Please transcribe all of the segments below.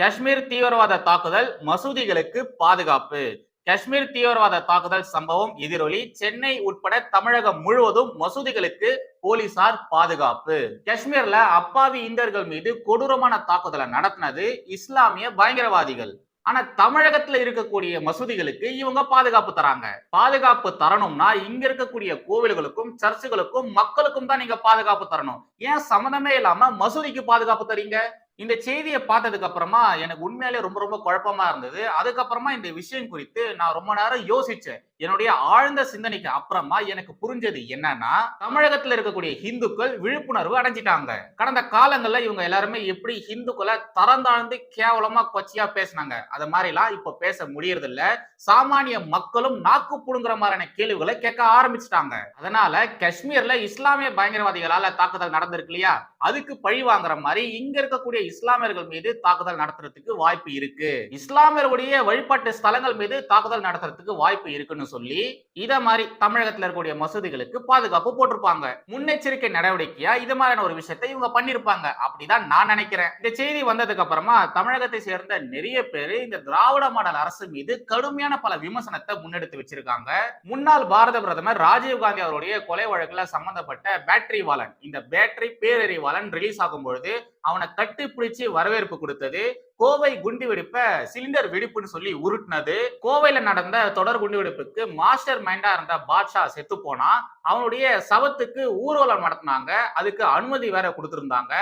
காஷ்மீர் தீவிரவாத தாக்குதல் மசூதிகளுக்கு பாதுகாப்பு. காஷ்மீர் தீவிரவாத தாக்குதல் சம்பவம் எதிரொலி சென்னை உட்பட தமிழகம் முழுவதும் மசூதிகளுக்கு போலீசார் பாதுகாப்பு. காஷ்மீர்ல அப்பாவி இந்தியர்கள் மீது கொடூரமான தாக்குதலை நடத்தினது இஸ்லாமிய பயங்கரவாதிகள். ஆனா தமிழகத்துல இருக்கக்கூடிய மசூதிகளுக்கு இவங்க பாதுகாப்பு தராங்க. பாதுகாப்பு தரணும்னா இங்க இருக்கக்கூடிய கோவில்களுக்கும் சர்ச்சுகளுக்கும் மக்களுக்கும் தான் நீங்க பாதுகாப்பு தரணும். ஏன் சம்மந்தமே இல்லாம மசூதிக்கு பாதுகாப்பு தரீங்க? இந்த செய்தியை பார்த்ததுக்கு அப்புறமா எனக்கு உண்மையிலே ரொம்ப ரொம்ப குழப்பமா இருந்தது. அதுக்கப்புறமா இந்த விஷயம் குறித்து நான் ரொம்ப நேரம் யோசிச்சேன். என்னுடைய ஆழ்ந்த சிந்தனைக்கு அப்புறமா எனக்கு புரிஞ்சது என்னன்னா தமிழகத்துல இருக்கக்கூடிய ஹிந்துக்கள் விழிப்புணர்வு அடைஞ்சிட்டாங்க. கடந்த காலங்கள்ல இவங்க எல்லாருமே எப்படி ஹிந்துக்களை தரந்தாழ்ந்து கேவலமா கொச்சியா பேசினாங்க. அது மாதிரிலாம் இப்ப பேச முடியறது இல்ல சாமானிய மக்களும் நாக்கு புடுங்குற மாதிரியான கேள்விகளை கேட்க ஆரம்பிச்சிட்டாங்க. அதனால காஷ்மீர்ல இஸ்லாமிய பயங்கரவாதிகளால தாக்குதல் நடந்திருக்கு இல்லையா? அதுக்கு பழி வாங்குற மாதிரி இங்க இருக்கக்கூடிய இஸ்லாமியர்கள் மீது தாக்குதல் நடத்துறதுக்கு வாய்ப்பு இருக்கு. இஸ்லாமியர்களுடைய வழிபாட்டு ஸ்தலங்கள் மீது தாக்குதல் நடத்துறதுக்கு வாய்ப்பு இருக்குன்னு சொல்லி இதை மாதிரி தமிழகத்தில் இருக்கக்கூடிய மசூதிகளுக்கு பாதுகாப்பு போட்டிருப்பாங்க. முன்னெச்சரிக்கை நடவடிக்கையா இது மாதிரியான ஒரு விஷயத்தை இவங்க பண்ணிருப்பாங்க. அப்படிதான் நான் நினைக்கிறேன். இந்த செய்தி வந்ததுக்கு அப்புறமா தமிழகத்தை சேர்ந்த நிறைய பேர் இந்த திராவிட மாடல் அரசு மீது கடுமையான பல விமர்சனத்தை முன்னெடுத்து வச்சிருக்காங்க. முன்னாள் பாரத பிரதமர் ராஜீவ் காந்தி அவருடைய கொலை வழக்குல சம்பந்தப்பட்ட பேட்டரி வாலன் இந்த பேட்டரி பேரறிவாளன் ரிலீஸ் ஆகும் பொழுது அவனை கட்டுப்பிடிச்சு வரவேற்பு கொடுத்தது. கோவை குண்டு வெடிப்ப சிலிண்டர் வெடிப்புன்னு சொல்லி உருட்டினது. கோவையில நடந்த தொடர் குண்டு வெடிப்புக்கு மாஸ்டர் மைண்டா இருந்த பாட்ஷா செத்து போனா அவனுடைய சவத்துக்கு ஊர்வலம் நடத்தினாங்க. அதுக்கு அனுமதி வேற கொடுத்திருந்தாங்க.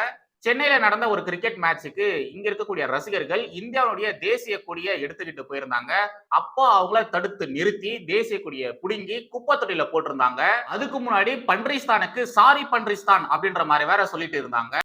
சென்னையில நடந்த ஒரு கிரிக்கெட் மேட்சுக்கு இங்க இருக்கக்கூடிய ரசிகர்கள் இந்தியாவுடைய தேசிய கொடியை எடுத்துக்கிட்டு போயிருந்தாங்க. அப்போ அவங்கள தடுத்து நிறுத்தி தேசிய கொடியை புடுங்கி குப்பை தொட்டியில போட்டிருந்தாங்க. அதுக்கு முன்னாடி பன்றிஸ்தானுக்கு சாரி பன்றிஸ்தான் அப்படின்ற மாதிரி வேற சொல்லிட்டு இருந்தாங்க.